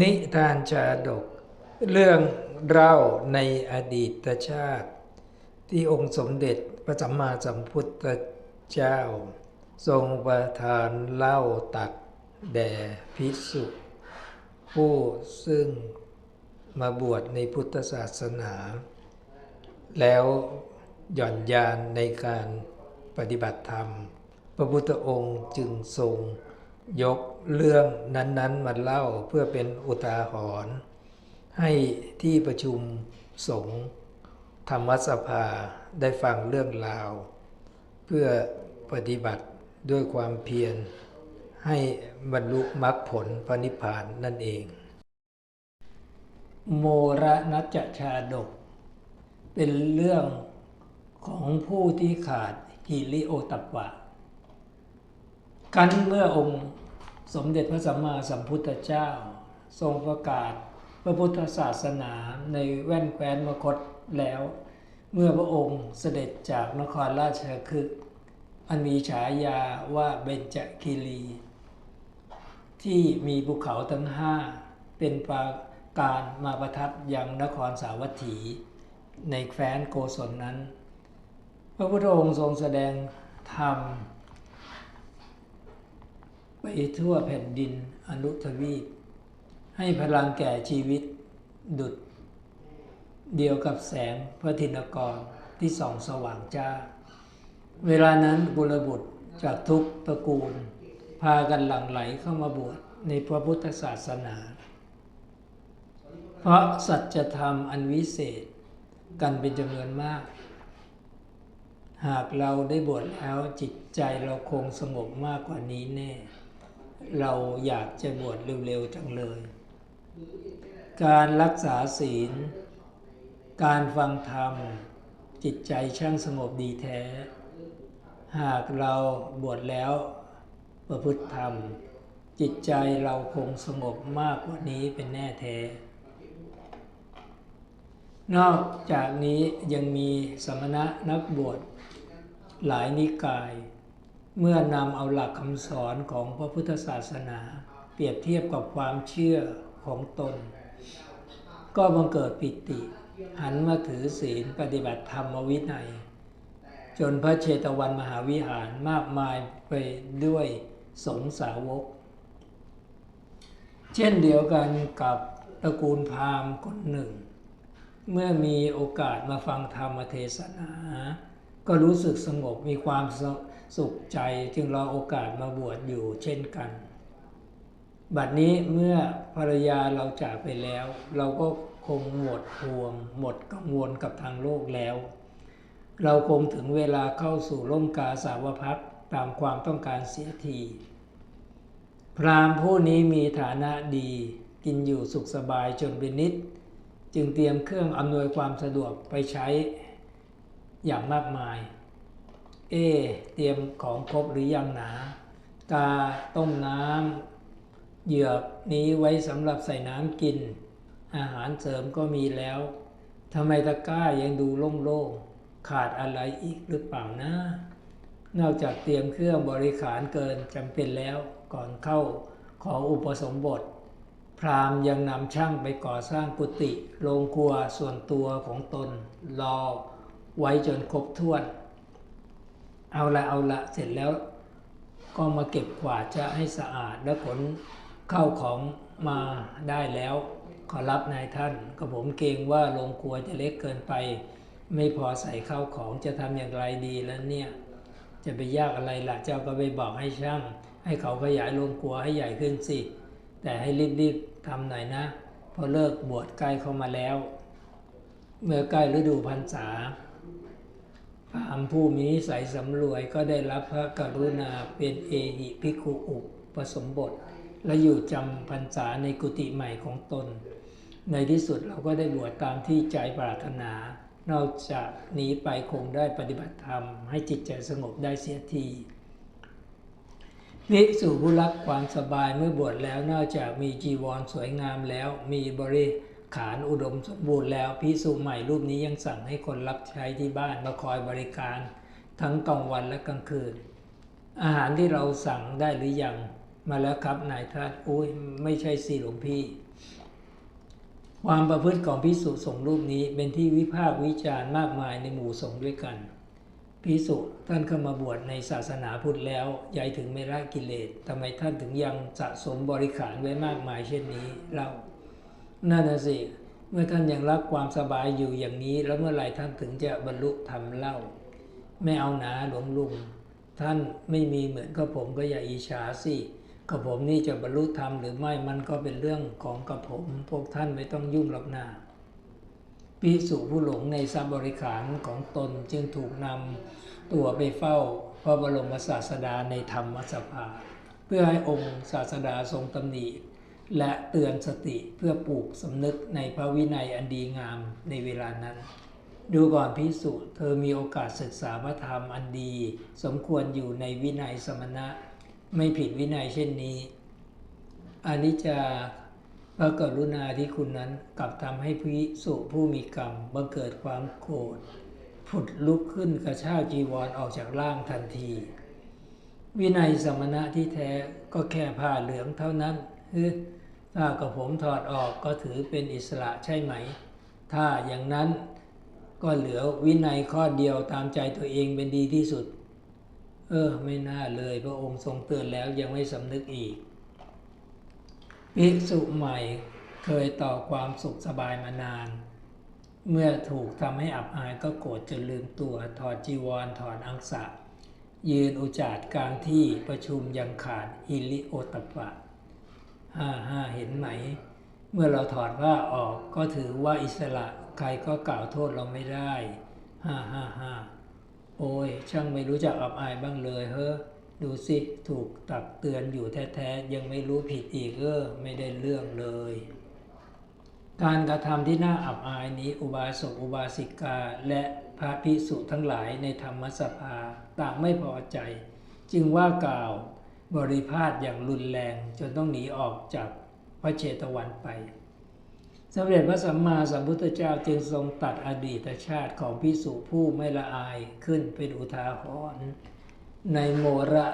นิทานชาดก เรื่องเล่าในอดีตชาติ ที่องค์สมเด็จพระสัมมาสัมพุทธเจ้า ทรงประทานเล่าตักแด่ภิกษุผู้ซึ่งมาบวชในพุทธศาสนา แล้วหย่อนยานในการปฏิบัติธรรม พระพุทธองค์จึงทรง ยกเรื่องนั้น ๆมาเล่าเพื่อเป็นอุทาหรณ์ให้ที่ประชุมสงฆ์ธรรมสภาได้ฟังเรื่องราว เพื่อปฏิบัติด้วยความเพียรให้บรรลุมรรคผลพระนิพพานนั่นเอง โมระนัจชาดก เป็นเรื่องของผู้ที่ขาดฮิริโอตัปปะกันเมื่อองค์ สมเด็จพระสัมมาสัมพุทธเจ้า ทรงประกาศพระพุทธศาสนาในแว่นแคว้นมคตแล้ว เมื่อพระองค์เสด็จจากนครราชคฤห์อันมีฉายาว่าเบญจคีรี ที่มีภูเขาทั้งห้าเป็นปราการมาประทับยังนครสาวัตถี ในแคว้นโกศลนั้น พระพุทธองค์ทรงแสดงธรรม ไปทั่วแผ่นดินอนุทวีป ให้พลังแก่ชีวิตดุด เดียวกับแสงพระธินกรที่ส่องสว่างจ้า เวลานั้นบุรบุตรจากทุกตระกูล พากันหลั่งไหลเข้ามาบวชในพระพุทธศาสนา เพราะสัจธรรมอันวิเศษกันเป็นจำนวนมาก หากเราได้บวชแล้วจิตใจเราคงสงบมากกว่านี้แน่ เราอยากจะบวชเร็วๆจังเลย การรักษาศีล การฟังธรรม จิตใจช่างสงบดีแท้ หากเราบวชแล้วประพฤติธรรม จิตใจเราคงสงบมากกว่านี้เป็นแน่แท้ นอกจากนี้ยังมีสมณะนักบวชหลายนิกาย เมื่อนำเอาหลักคำสอนของพระพุทธศาสนา เปรียบเทียบกับความเชื่อของตน ก็บังเกิดปิติ หันมาถือศีลปฏิบัติธรรมวินัย จนพระเชตวันมหาวิหารมากมายไปด้วยสงสาวก เช่นเดียวกันกับตระกูลพราหมณ์คนหนึ่ง เมื่อมีโอกาสมาฟังธรรมเทศนา ก็รู้สึกสงบมีความ สุขใจจึงรอโอกาสมาบวชอยู่เช่นกัน บัดนี้เมื่อภรรยาเราจากไปแล้ว เราก็คงหมดห่วง หมดกังวลกับทางโลกแล้ว เราคงถึงเวลาเข้าสู่ร่มกาสาวพักตามความต้องการเสียที พราหมณ์ผู้นี้มีฐานะดีกินอยู่สุขสบายจนเป็นนิด จึงเตรียมเครื่องอำนวยความสะดวกไปใช้อย่างมากมาย เอ เตรียมของครบหรือยังหนา กาต้มน้ำเหยือกนี้ไว้สำหรับใส่น้ำกิน อาหารเสริมก็มีแล้วทำไมตะกร้ายังดูโล่งๆ ขาดอะไรอีกหรือเปล่านะ นอกจากเตรียมเครื่องบริขารเกินจำเป็นแล้วก่อนเข้าขออุปสมบท พราหมณ์ยังนำช่างไปก่อสร้างกุฏิโรงครัวส่วนตัวของตน รอไว้จนครบถ้วน เอาละเอาละเสร็จแล้วก็มาเก็บกวาดจะให้สะอาดแล้วขนเข้าของมาได้แล้ว ขอรับนายท่านก็ผมเกรงว่าโรงครัวจะเล็กเกินไป ไม่พอใส่ข้าวของจะทำอย่างไรดีแล้วเนี่ยจะไปยากอะไรล่ะเจ้าก็ไปบอกให้ช่าง ให้เขาขยายโรงครัวให้ใหญ่ขึ้นสิ แต่ให้รีบๆทำหน่อยนะเพราะเลิกบวชใกล้เข้ามาแล้ว เมื่อใกล้ฤดูพรรษา พรามผู้มีนิสัยสำรวยก็ได้รับพระกรุณาเป็นเอหิภิกขุอุปสมบท และอยู่จำพรรษาในกุฏิใหม่ของตน ในที่สุดเราก็ได้บวชตามที่ใจปรารถนา นอกจากนี้ไปคงได้ปฏิบัติธรรม ให้จิตใจสงบได้เสียทีภิกษุผู้รักความสบายเมื่อบวชแล้วนอกจากมีจีวรสวยงามแล้วมีบริ ขารอุดมสมบูรณ์แล้วภิกษุใหม่รูปนี้ยังสั่งให้คนรับใช้ที่บ้านมาคอยบริการ ทั้งกลางวันและกลางคืน อาหารที่เราสั่งได้หรือยังมาแล้วครับนายท่านโอ้ยไม่ใช่สิหลวงพี่ ความประพฤติของพิสุสงรูปนี้เป็นที่วิพากษ์วิจารณ์มากมายในหมู่สงฆ์ด้วยกันพิสุท่านเข้ามาบวชในศาสนาพุทธแล้วยายถึงไม่ละกิเลสทำไมท่านถึงยังสะสมบริขารไว้มากมายเช่นนี้เล่า นั่นน่ะสิ เมื่อท่านยังรักความสบายอยู่อย่างนี้ แล้วเมื่อไหร่ท่านถึงจะบรรลุธรรมเล่า ไม่เอาหนาหลวงลุง ท่านไม่มีเหมือนกับผมก็อย่าอิจฉาสิกับผมนี่จะบรรลุธรรมหรือไม่มันก็เป็นเรื่องของกับผม พวกท่านไม่ต้องยุ่งหรอกนาพิสุผู้หลงในทรัพย์บริขารของตนจึงถูกนำตัวไปเฝ้าพระบรมศาสดาในธรรมสภา เพื่อให้องค์ศาสดาทรงตำหนิ และเตือนสติเพื่อปลูกสำนึกในพระวินัยอันดีงามในเวลานั้น ดูก่อนพิสุเธอมีโอกาสศึกษาพระธรรมอันดี สมควรอยู่ในวินัยสมณะ ไม่ผิดวินัยเช่นนี้อานิจจาพระกรุณาที่คุณนั้นกลับทำให้พิสุผู้มีกรรมบังเกิดความโกรธผุดลุกขึ้นกระชากจีวรออกจากร่างทันที วินัยสมณะที่แท้ก็แค่ผ้าเหลืองเท่านั้นฮึ ถ้ากับผมถอดออกก็ถือเป็นอิสระใช่ไหม ถ้าอย่างนั้นก็เหลือวินัยข้อเดียวตามใจตัวเองเป็นดีที่สุด เออ ไม่น่าเลยพระองค์ทรงเตือนแล้วยังไม่สำนึกอีกภิกษุใหม่เคยต่อความสุขสบายมานาน เมื่อถูกทำให้อับอายก็โกรธจนลืมตัวถอดจีวรถอดอังสะ ยืนอุจาดกลางที่ประชุมยังขาดฮิลิโอตปะ ห้าห้าเห็นไหม เมื่อเราถอดผ้าออกก็ถือว่าอิสระใครก็กล่าวโทษเราไม่ได้ห้าห้าห้าโอ้ย ช่างไม่รู้จักอับอายบ้างเลยเฮ้อดูสิ ถูกตักเตือนอยู่แท้ๆ ยังไม่รู้ผิดอีกเออไม่ได้เรื่องเลย การกระทำที่น่าอับอายนี้อุบาสกอุบาสิกาและพระภิกษุทั้งหลายในธรรมสภาต่างไม่พอใจ จึงว่ากล่าว บริพาทอย่างรุนแรงจนต้องหนีออกจากพระเชตวันไปสมเด็จพระสัมมาสัมพุทธเจ้าจึงทรงตัดอดีตชาติของพิสุผู้ไม่ละอายขึ้นเป็นอุทาหรณ์ในโมระ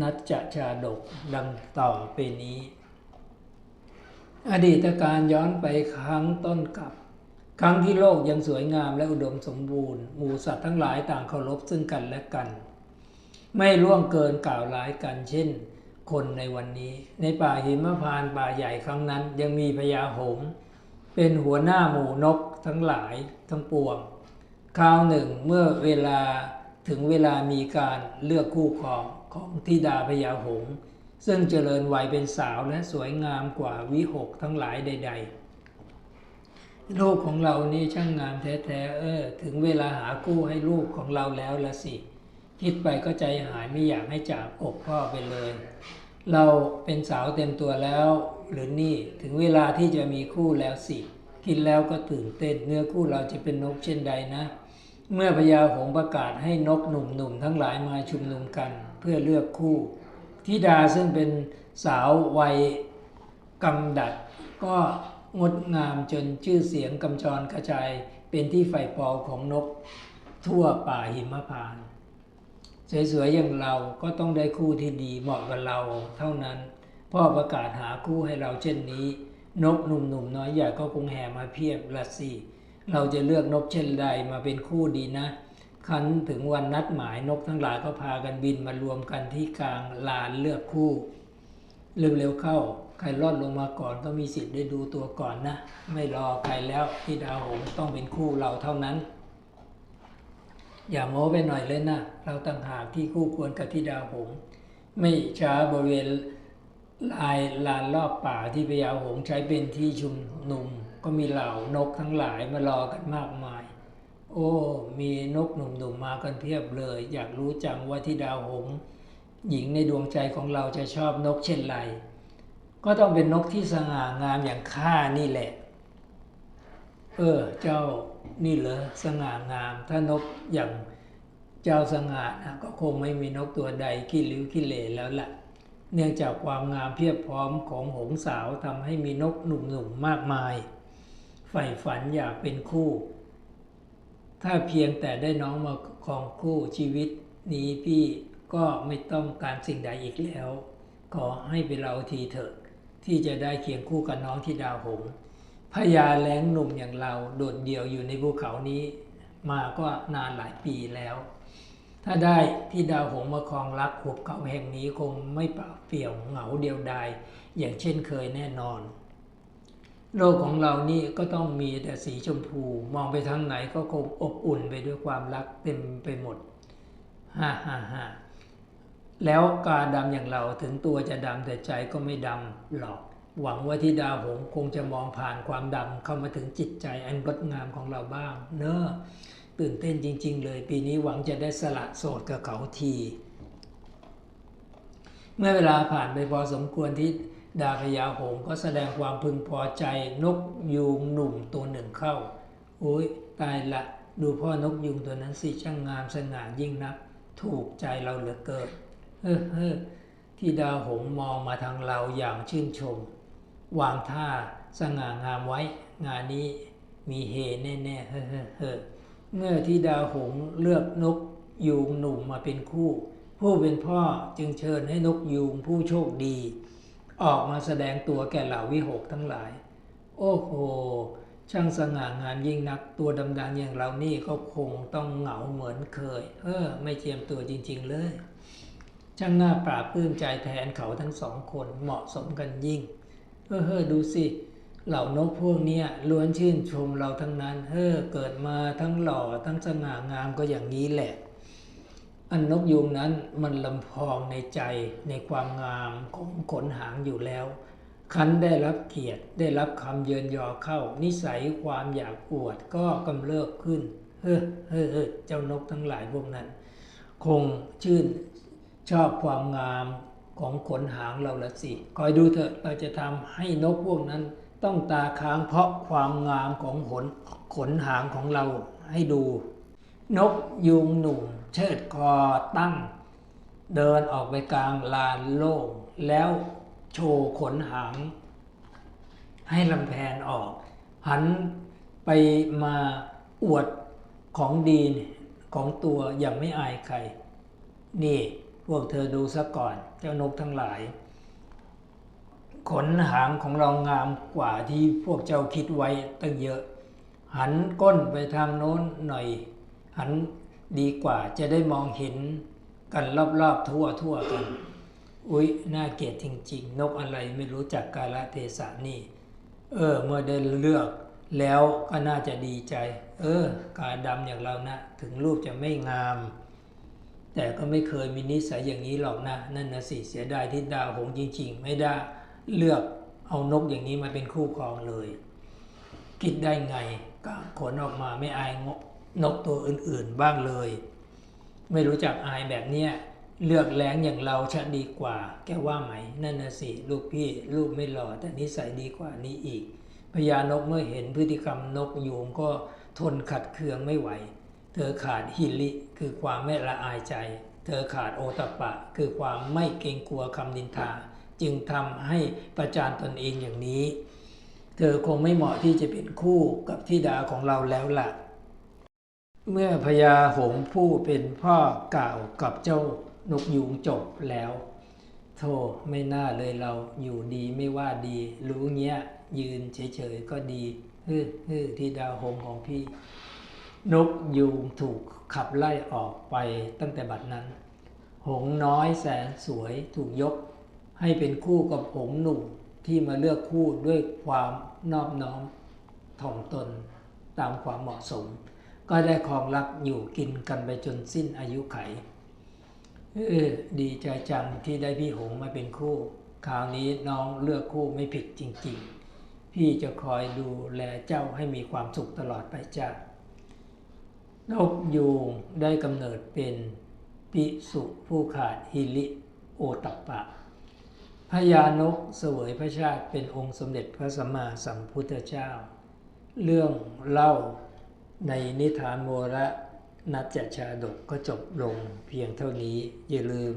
นัจจชาดกดังต่อไปนี้ อดีตการย้อนไปครั้งต้นกับ ครั้งที่โลกยังสวยงามและอุดมสมบูรณ์หมู่สัตว์ทั้งหลายต่างเคารพซึ่งกันและกัน ไม่ล่วงเกินกล่าวร้ายกันเช่น คนในวันนี้ ในป่าหิมพานป่าใหญ่ครั้งนั้น ยังมีพญาหงเป็นหัวหน้าหมู่นกทั้งหลายทั้งปวงคราวหนึ่งเมื่อเวลาถึงเวลามีการเลือกคู่ครองของธิดาพญาหง ซึ่งเจริญวัยเป็นสาวและสวยงามกว่าวิหกทั้งหลายใด ๆ ลูกของเรานี่ช่างงามแท้ๆเออ ถึงเวลาหาคู่ให้ลูกของเราแล้วละสิ คิดไปก็ใจหายไม่อยากให้จากอกพ่อไปเลย เราเป็นสาวเต็มตัวแล้ว หรือนี่ถึงเวลาที่จะมีคู่แล้วสิคิดแล้วก็ตื่นเต้นเนื้อคู่เราจะเป็นนกเช่นใดนะ เมื่อพญาหงส์ประกาศให้นกหนุ่มๆทั้งหลายมาชุมนุมกันเพื่อเลือกคู่ธิดาซึ่งเป็นสาววัยกำดัด ก็งดงามจนชื่อเสียงกำจรกระจายเป็นที่ใฝ่ปองของนกทั่วป่าหิมพานต์ สวยๆอย่างเราก็ต้องได้คู่ที่ดีเหมาะกับเราเท่านั้น พ่อประกาศหาคู่ให้เราเช่นนี้ นกหนุ่มๆน้อยใหญ่ก็คงแห่มาเพียบละสิเราจะเลือกนกเช่นใดมาเป็นคู่ดีนะคันถึงวันนัดหมายนกทั้งหลายก็พากันบินมารวมกันที่กลางลานเลือกคู่ เร็วๆเข้า ใครรอดลงมาก่อนก็มีสิทธิ์ได้ดูตัวก่อนนะ ไม่รอใครแล้วที่ดาวหงส์ต้องเป็นคู่เราเท่านั้น อย่าโม้ไปหน่อยเลยนะ เราต่างหากที่คู่ควรกับที่ดาหง ไม่ช้าบริเวณลายลานรอบป่าที่พญาหงใช้เป็นที่ชุมนุม ก็มีเหล่านกทั้งหลายมารอกันมากมาย โอ้ มีนกหนุ่มๆมากันเพียบเลย อยากรู้จังว่าที่ดาวหง หญิงในดวงใจของเราจะชอบนกเช่นไร ก็ต้องเป็นนกที่สง่างามอย่างข้านี่แหละ เออ เจ้า นี่เหรอสง่างาม ถ้านกอย่างเจ้าสง่านะก็คงไม่มีนกตัวใดขี้ริ้วขี้เหร่แล้วล่ะ เนื่องจากความงามเพียบพร้อมของหงสาวทำให้มีนกหนุ่มๆมากมายใฝ่ฝันอยากเป็นคู่ ถ้าเพียงแต่ได้น้องมาครองคู่ชีวิตนี้พี่ก็ไม่ต้องการสิ่งใดอีกแล้ว ขอให้เป็นเราทีเถอะที่จะได้เคียงคู่กับน้องที่ดาวหงส์ พญาแล้งหนุ่มอย่างเราโดดเดี่ยวอยู่ในภูเขานี้ มาก็นานหลายปีแล้ว ถ้าได้ที่ดาวหงมาครองรักหุบเขาแห่งนี้คงไม่เปล่าเปลี่ยวเหงาเดียวดายอย่างเช่นเคยแน่นอน โลกของเรานี่ก็ต้องมีแต่สีชมพูมองไปทางไหนก็คงอบอุ่นไปด้วยความรักเต็มไปหมดฮ่าฮ่าฮ่าแล้วกาดำอย่างเราถึงตัวจะดำแต่ใจก็ไม่ดำหรอก หวังว่าที่ดาวหงคงจะมองผ่านความดำเข้ามาถึงจิตใจอันงดงามของเราบ้าง เนอะตื่นเต้นจริง ๆ เลย ปีนี้หวังจะได้สละโสดกับเขาที เมื่อเวลาผ่านไปพอสมควรที่ดาพญาหงก็แสดงความพึงพอใจนกยูงหนุ่มตัวหนึ่งเข้าโอ้ยตายละดูพ่อนกยูงตัวนั้นสิช่างงามสง่ายิ่งนัก ถูกใจเราเหลือเกินเฮ้อเฮ้อที่ดาวหงมองมาทางเราอย่างชื่นชม วางท่าสง่างามไว้ งานนี้มีเฮแน่ๆเฮ้อเฮ้อเฮ้อเมื่อที่ดาวหงส์เลือกนกยูงหนุ่มมาเป็นคู่ ผู้เป็นพ่อจึงเชิญให้นกยูงผู้โชคดี ออกมาแสดงตัวแก่เหล่าวิหกทั้งหลาย โอ้โห ช่างสง่างามยิ่งนักตัวดำดานอย่างเรานี่ก็คงต้องเหงาเหมือนเคย เออ ไม่เจียมตัวจริง ๆ เลย ช่างน่าปราบปลื้มใจแทนเขาทั้งสองคนเหมาะสมกันยิ่ง เออเฮ้อดูสิเหล่านกพวกนี้ล้วนชื่นชมเราทั้งนั้น เฮ้อเกิดมาทั้งหล่อทั้งสง่างามก็อย่างนี้แหละ อันนกยูงนั้นมันลำพองในใจในความงามของขนหางอยู่แล้ว คันได้รับเกียรติได้รับคำเยินยอเข้า นิสัยความอยากอวดก็กำเริบขึ้น เฮ้อเฮ้อเฮ้อเจ้านกทั้งหลายพวกนั้น คงชื่นชอบความงาม ของขนหางเราละสิ คอยดูเถอะเราจะทำให้นกพวกนั้นต้องตาค้างเพราะความงามของขนขนหางของเราให้ดู นกยูงหนุ่ม เชิดคอตั้ง เดินออกไปกลางลานโล่งแล้วโชว์ขนหาง ให้ลำแพนออก หันไปมาอวดของดีของตัวอย่างไม่อายใคร นี่ วกเธอดูซะก่อน เจ้านกทั้งหลาย ขนหางของเรางามกว่าที่พวกเจ้าคิดไว้ตั้งเยอะ หันก้นไปทางโน้นหน่อย หันดีกว่าจะได้มองเห็นกันรอบๆทั่วทั่วๆกัน อุ๊ย น่าเกลียดจริง ๆ นกอะไรไม่รู้จักกาลเทศะนี่ เออ เมื่อได้เลือกแล้วก็น่าจะดีใจ เออกาดำอย่างเรานะ ถึงรูปจะไม่งาม แต่ก็ไม่เคยมีนิสัยอย่างนี้หรอกนะ นั่นนะสิเสียดายที่ดาวหงส์จริง ๆ ไม่ได้เลือกเอานกอย่างนี้มาเป็นคู่ครองเลย คิดได้ไงกางขนออกมาไม่อายงนกตัวอื่นๆบ้างเลย ไม่รู้จักอายแบบเนี้ยเลือกแรงอย่างเราชะดีกว่า แกว่าไหม นั่นนะสิ ลูกพี่ลูกไม่หล่อแต่นิสัยดีกว่านี้อีกพญานกเมื่อเห็นพฤติกรรมนกยูงก็ทนขัดเคืองไม่ไหว เธอขาดฮิริคือความไม่ละอายใจ เธอขาดโอตปปะ คือความไม่เกรงกลัวคำนินทา จึงทำให้ประจานตนเองอย่างนี้ เธอคงไม่เหมาะที่จะเป็นคู่กับธิดาของเราแล้วล่ะ เมื่อพญาหงผู้เป็นพ่อกล่าวกับเจ้านกยูงจบแล้วโธ่ไม่น่าเลยเราอยู่ดีไม่ว่าดี รู้เงี้ย ยืนเฉยๆก็ดีฮึ่ฮึ่ที่ดาวหงของพี่ นกยูงถูกขับไล่ออกไปตั้งแต่บัดนั้น หงน้อยแสนสวยถูกยก ให้เป็นคู่กับหงหนุ่มที่มาเลือกคู่ด้วยความนอบน้อมถ่อมตนตามความเหมาะสม ก็ได้ครองรักอยู่กินกันไปจนสิ้นอายุไข เออดีใจจังที่ได้พี่หงมาเป็นคู่ คราวนี้น้องเลือกคู่ไม่ผิดจริง ๆ พี่จะคอยดูแลเจ้าให้มีความสุขตลอดไปจ้า นกยูงได้กำเนิดเป็นปิสุผู้ขาดฮิลิโอตัปปะพญานกเสวยพระชาติเป็นองค์สมเด็จพระสัมมาสัมพุทธเจ้า เรื่องเล่าในนิทานโมระนัจจชาดกก็จบลงเพียงเท่านี้อย่าลืม